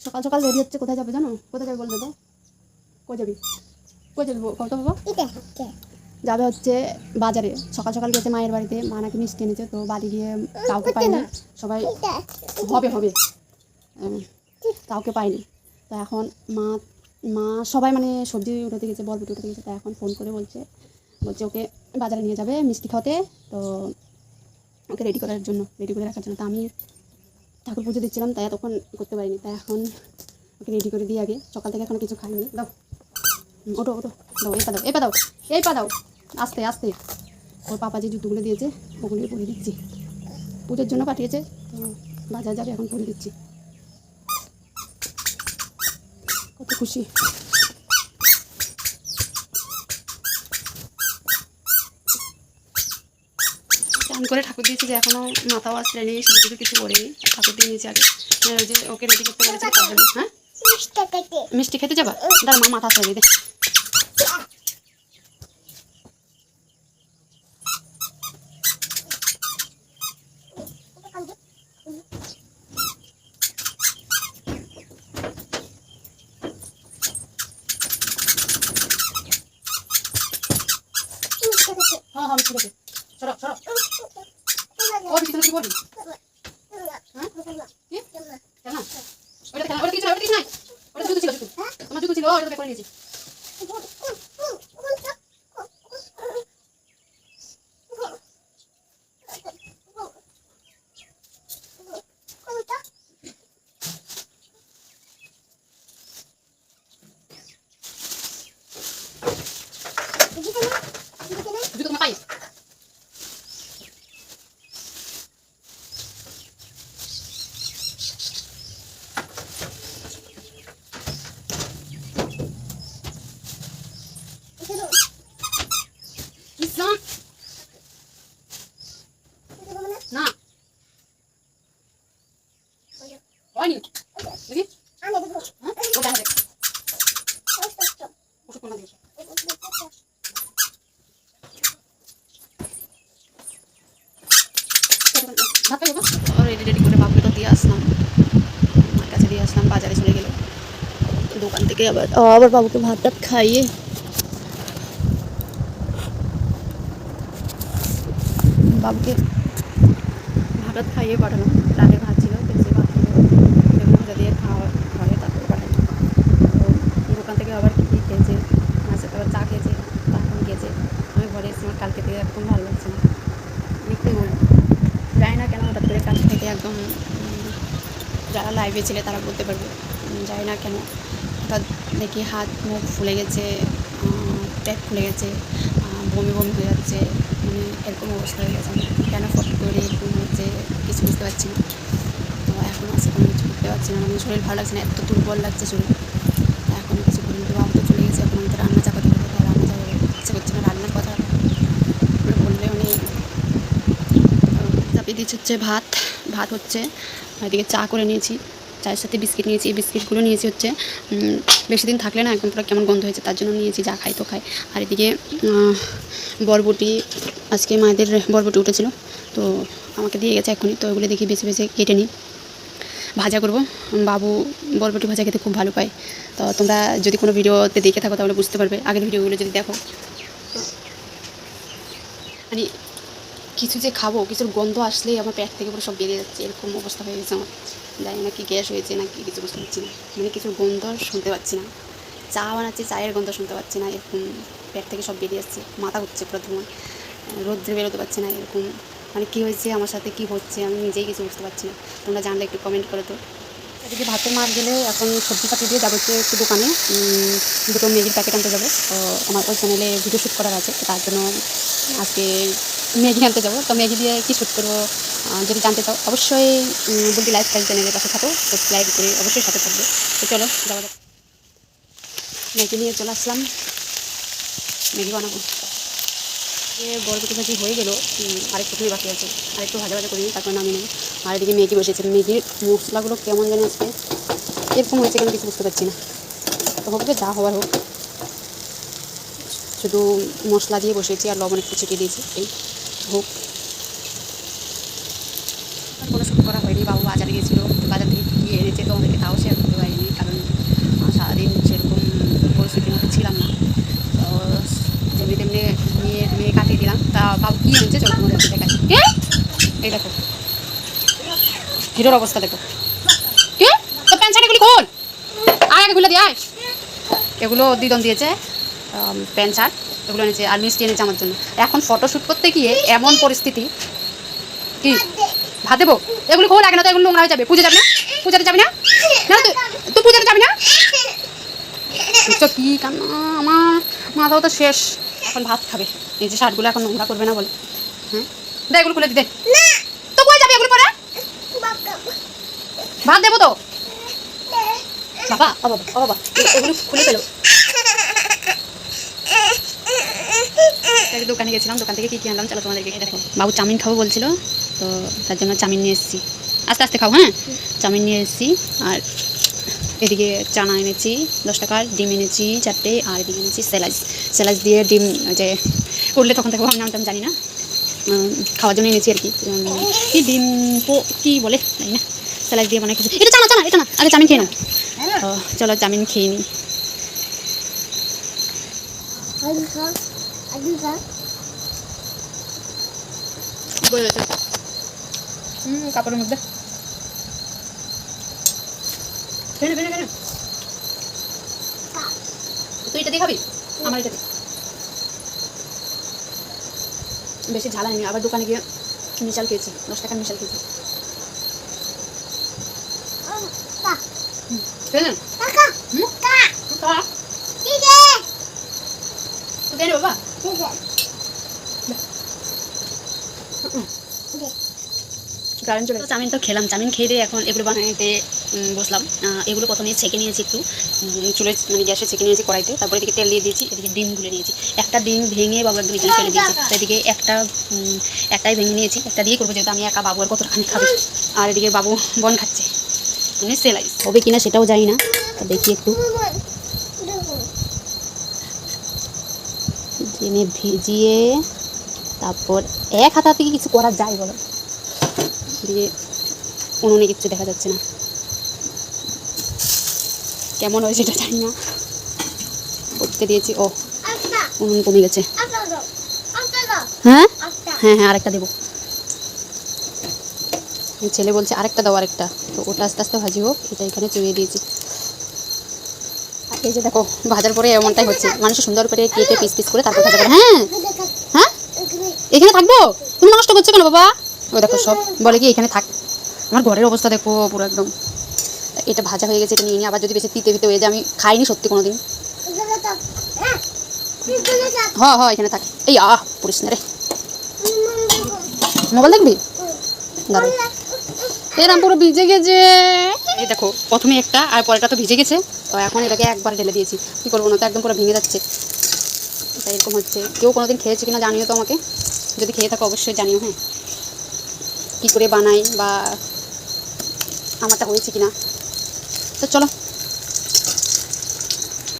সকাল সকাল রেডি হচ্ছে কোথায় যাবে জানো? কোথায় যাবে বলবে তো? কই যাবি? কই যাবি বল তো বাবা যাবে হচ্ছে বাজারে। সকাল সকাল গেছে মায়ের বাড়িতে মা নাকি মিষ্টি এনেছে তো বাড়ি গিয়ে কাউকে পায়নি সবাই হবে হবে। কাউকে পাইনি। তো এখন মা মা সবাই মানে সবজি উঠাতে গেছে বরবটি উঠাতে গেছে তো এখন ফোন করে বলছে বলছে ওকে বাজারে নিয়ে যাবে মিষ্টি খাওয়াতে, তো ওকে রেডি করার জন্য রেডি করে রাখার জন্য। তো আমি ঠাকুর পুজো দিচ্ছিলাম, তাই তখন করতে পারিনি। তাই এখন ওকে রেডি করে দিই আগে, সকাল থেকে এখনও কিছু খাইনি। দাও। ওঠো ওঠো। দাও, এই পা দাও, এই পা দাও, এই পা দাও। আস্তে আস্তে। ওর পাপা যে জুতোগুলো দিয়েছে, ওগুলোই পরিয়ে দিচ্ছি। পুজোর জন্য পাঠিয়েছে, তো বাজার যাবে, এখন পরিয়ে দিচ্ছি। কত খুশি। করে ঠাকুর দিয়েছি যে এখনও মাথাও আসলেনি শুধু কিছু কিছু করিনি। ঠাকুর দিয়ে নিয়েছি আগে। মানে যে ওকে রেডি করতে বলেছে তার জন্য হ্যাঁ? মিষ্টি খেতে। যাবা? দাঁড়া মা মাথা আসলে দে। হ্যাঁ হ্যাঁ সরো সরো ও বিছানা কি করবি হ্যাঁ কি কেন ওটা কিছু ওটা কিছু নাই ওটা জুতো ছিল জুতো আমার জুতো ছিল ওটা বের করে নিয়েছি জুতো তোমার পায়ে ইসলাম না হয়নি দেখি হ্যাঁ ও দেখা দেখ ওষুধ কোনটা দিয়েছে ভাত খাব রেডি রেডি করে বাবুকে তো দিয়ে আসলাম আমার কাছে দিয়ে আসলাম বাজারে চলে গেল দোকান থেকে আবার আবার বাবুকে ভাত টাত খাইয়ে বাবুকে ভাত টাত খাইয়ে পাঠানো রাতে ভাত ছিল তো সেই ভাত বেগুন ভাজা দিয়ে খাওয়া খাওয়ালে তারপরে পাঠানো তো দোকান থেকে আবার কী কী খেয়েছে মাঝে তো আবার চা খেয়েছে তারপর গেছে এসে আমার কালকে থেকে একদম ভালো লাগছে না। লিখতে বলি জানি না কেন হঠাৎ করে কাল থেকে একদম, যারা লাইভে ছিলে তারা বলতে পারবে জানি না কেন। হঠাৎ দেখি হাত, মুখ ফুলে গেছে পেট ফুলে গেছে বমি বমি হয়ে যাচ্ছে মানে এরকম অবস্থা হয়ে গেছে। কেন ফট করে এরকম হচ্ছে কিছু বুঝতে পারছি না। তো এখন আছে কোনো কিছু করতে পারছি না। মানে শরীর ভালো লাগছে না, এত দুর্বল লাগছে শরীর। এখন কিছু করিনি তো তো চলে গেছে, এখন আমি রান্না চাপাতে হবে তাই রান্না চাপাতে ইচ্ছে করছে না রান্নার দিচ্ছে হচ্ছে ভাত ভাত হচ্ছে, এদিকে চা করে নিয়েছি, চায়ের সাথে বিস্কিট নিয়েছি, এই বিস্কিটগুলো নিয়েছি হচ্ছে বেশি দিন থাকলে না একদম পুরো কেমন গন্ধ হয়েছে, তার জন্য নিয়েছি, যা খাই তো খাই। আর এদিকে বরবটি, আজকে মায়েদের বরবটি উঠেছিল, তো আমাকে দিয়ে গেছে এখনই তো ওগুলো দেখি বেছে বেছে কেটে নিই। ভাজা করব, বাবু বরবটি ভাজা খেতে খুব ভালো পায়, তো তোমরা যদি কোনো ভিডিওতে দেখে থাকো তাহলে বুঝতে পারবে, আগের ভিডিওগুলো যদি দেখো। মানে কিছু যে খাব, কিছুর গন্ধ আসলেই আমার পেট থেকে পুরো সব বেরিয়ে যাচ্ছে। এরকম অবস্থা হয়ে গেছে আমার। জানি না কি গ্যাস হয়েছে না কি কিছু বুঝতে পারছি না। মানে কিছুর গন্ধ শুনতে পাচ্ছি না। চা বানাচ্ছি, চায়ের গন্ধ শুনতে পাচ্ছি না। এরকম পেট থেকে সব বেরিয়ে যাচ্ছে। মাথা হচ্ছে পুরো ধোঁয়া রোদ্রে বেরোতে পারছি না এরকম। মানে কী হয়েছে, আমার সাথে কী হচ্ছে, আমি নিজেই কিছু বুঝতে পারছি না। তোমরা জানলে একটু কমেন্ট করে তো। এদিকে ভাতের মার গেলে এখন সবজি পাতি দিয়ে যাব হচ্ছে একটু দোকানে। দুটো ম্যাগির প্যাকেট আনতে যাব। তো আমার ওই চ্যানেলে ভিডিও শ্যুট করার আছে। তার জন্য আজকে ম্যাগি আনতে যাব। তো ম্যাগি দিয়ে কী শ্যুট করব যদি জানতে চাও অবশ্যই বুদ্ধি লাইফস্টাইল চ্যানেলের পাশে থাকো। সাবস্ক্রাইব করে অবশ্যই সাথে থাকবে। তো চলো, যাওয়া যাক। ম্যাগি নিয়ে চলে আসলাম। ম্যাগি বানাবো। যে বরবটি ভাজি হয়ে গেলো আরেকটুখানি বাকি আছে। আরেকটু ভাজা ভাজা করি, তারপর নামিয়ে নেব। আর এদিকে ম্যাগি বসেছে। ম্যাগির মশলাগুলো কেমন জানি আজকে এরকম হয়েছে কেন কিছু বুঝতে পারছি না। তো হোক যে যা হওয়ার হোক। শুধু মশলা দিয়ে বসিয়েছি আর লবণ একটু ছিটিয়ে দিয়েছি, এই। হোক কোনো শুট করা হয়নি বাবু বাজারে গিয়েছিল বাজার থেকে কী এনেছে তোমাদেরকে তাও শেয়ার করতে পারিনি কারণ সারাদিন সেরকম পরিস্থিতির মধ্যে ছিলাম না। তো যেমনি তেমনি নিয়ে মেয়ে কাটিয়ে দিলাম। তা বাবু কী এনেছে? চলো তোমাদেরকে দেখাই। এই দেখো। হিরোর অবস্থা দেখো। কে? তো প্যান্ট শার্ট এগুলি খোল আয় আগে খুলে দিয়ে আয়। এগুলো দিদন দিয়েছে। প্যান্ট, শার্ট, এগুলো এনেছে, আর মিষ্টি এনেছে আমার জন্য। এখন ফটোশ্যুট করতে গিয়ে এমন পরিস্থিতি, কি? ভাত দেবো? এগুলো খোল লাগে না তো এগুলো নোংরা হয়ে যাবে। পুজো যাবি না? পূজাতে যাবি না? না তুই পূজাতে যাবি না? তো কি কান্না? আমার মাথাও তো শেষ। এখন ভাত খাবে। এই যে শার্টগুলো এখন নোংরা করবে না বলে। হ্যাঁ? দে এগুলো খুলে দিতে তো কই যাবে এগুলো পরে? ভাত দেবো তো? বাবা বাবা বাবা, এগুলো খুলে ফেলো। এই দোকানে গেছিলাম, দোকান থেকে কী কী আনলাম, চলো তোমাদেরকে দেখো। বাবু চাউমিন খাব বলছিল, তো তার জন্য চাউমিন নিয়ে এসেছি। আস্তে আস্তে খাও হ্যাঁ? চাউমিন নিয়ে এসেছি, আর এদিকে চানা এনেছি, দশ টাকার ডিম এনেছি চারটে, আর এদিকে এনেছি স্যালাইস। স্যালাইস দিয়ে ডিম যে করলে তখন থেকে নামটা জানি না। খাওয়ার জন্য এনেছি আর কি। কি ডিম, পো, কী বলে, জানি না। স্যালাইস দিয়ে বানাই কিছু এটা চানা চানা, এটা না, আগে চাউমিন খেয়ে নাও। চলো চাউমিন খেয়ে নিই বলে গেছে হুম কাপড়ের মধ্যে। কেন কেন কেন তুই এটা দিয়ে খাবি? আমার এটা। বেশি ঝাল আনিনি আবার দোকানে গিয়ে মিশাল খেয়েছি দশ টাকার মিশাল খেয়েছি। কা বাবা। কারেন্ট চলে চাউমিন তো খেলাম। চাউমিন খেয়ে দিয়ে এখন এগুলো বানাইতে বসলাম। এগুলো প্রথমে ছেঁকে নিয়েছি একটু। চুলে মানে গ্যাসে ছেঁকে নিয়েছি কড়াইতে। তারপরে এদিকে তেল দিয়ে দিয়েছি এদিকে ডিম গুলে নিয়েছি। একটা ডিম ভেঙে বাবু একদম এখানে ফেলে দিয়েছি। এদিকে একটা একটাই ভেঙে নিয়েছি। একটা দিয়ে করব যেহেতু আমি একা বাবু আর কতখানি খাবে। আর এদিকে বাবু বন খাচ্ছে। মানে সেলাই হবে কিনা সেটাও জানি না। দেখি একটু। জেনে ভিজিয়ে তারপর এক হাতা থেকে কিছু করা যায় বলো? দিয়ে উনুনে কিচ্ছু দেখা যাচ্ছে না। কেমন হয়েছে এটা জানি না। করতে দিয়েছি ও উনুন কমে গেছে। হ্যাঁ? হ্যাঁ হ্যাঁ আরেকটা দেবো। ছেলে বলছে, আরেকটা দাও, আরেকটা। তো ওটা আস্তে আস্তে ভাজি হোক, এটা এখানে চড়িয়ে দিয়েছি। এই যে দেখো, ভাজার পরে এমনটাই হচ্ছে। মানুষ সুন্দর করে কেটে পিস পিস করে তারপর ভাজা করে। হ্যাঁ? হ্যাঁ? এখানে থাকব? তুমি নষ্ট করছ কেন বাবা? ও দেখো, সব বলে কি এখানে থাক। আমার ঘরের অবস্থা দেখো পুরো একদম। এটা ভাজা হয়ে গেছে, এটা নিয়ে নিয়ে আবার যদি বেশি তিতে তিতে হয়ে যায়, আমি খাইনি সত্যি কোনো দিন হ হ, এখানে থাক। এই আহ, পড়িস না রে। মোবাইল দেখবি? এরম পুরো ভিজে গেছে। এই দেখো, প্রথমে একটা, আর পরেরটা তো ভিজে গেছে। তো এখন এটাকে একবার ঢেলে দিয়েছি। কী করব না তো? একদম পুরো ভেঙে যাচ্ছে। তাই এরকম হচ্ছে। কেউ কোনো দিন খেয়েছে কিনা জানিও তো আমাকে। যদি খেয়ে থাকো অবশ্যই জানিও হ্যাঁ। কী করে বানাই বা আমারটা হয়েছে কিনা। তো চলো।